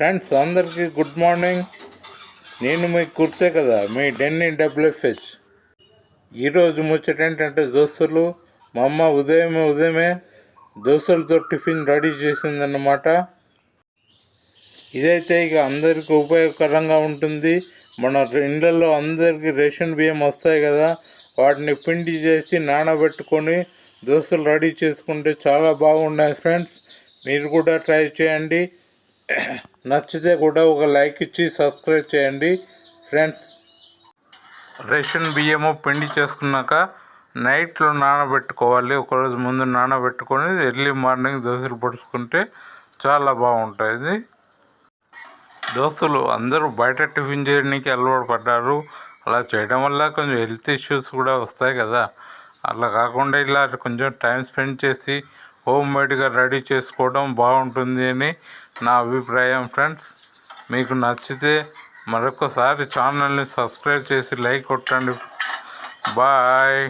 Friends అందరికీ good morning నేను మీకు కుర్తే కదా మీ డెన్ని డబ్ల్యూఎఫ్హెచ్ ఈరోజు ముచ్చట ఏంటంటే దోస్తులు మా అమ్మ ఉదయమే ఉదయమే దోస్తులతో టిఫిన్ రెడీ చేసిందన్నమాట. ఇదైతే ఇక అందరికీ ఉపయోగకరంగా ఉంటుంది. మన ఇండ్లలో అందరికీ రేషన్ బియ్యం వస్తాయి కదా వాటిని పిండి చేసి నానబెట్టుకొని దోశలు రెడీ చేసుకుంటే చాలా బాగున్నాయి ఫ్రెండ్స్. మీరు కూడా ట్రై చేయండి. నచ్చితే కూడా ఒక లైక్ ఇచ్చి సబ్స్క్రైబ్ చేయండి. ఫ్రెండ్స్ రేషన్ బియ్యము పిండి చేసుకున్నాక నైట్లో నానబెట్టుకోవాలి. ఒకరోజు ముందు నానబెట్టుకొని ఎర్లీ మార్నింగ్ దోశలు పడుచుకుంటే చాలా బాగుంటుంది. దోస్తులు అందరూ బయట టిఫిన్ చేయడానికి అలవాటు పడ్డారు. అలా చేయడం వల్ల కొంచెం హెల్త్ ఇష్యూస్ కూడా వస్తాయి కదా. అలా కాకుండా ఇలా కొంచెం టైం స్పెండ్ చేసి హోమ్ మేడ్గా రెడీ చేసుకోవడం బాగుంటుంది అని నా అభిప్రాయం ఫ్రెండ్స్. మీకు నచ్చితే మరొకసారి ఛానల్ని సబ్స్క్రైబ్ చేసి లైక్ కొట్టండి. బాయ్.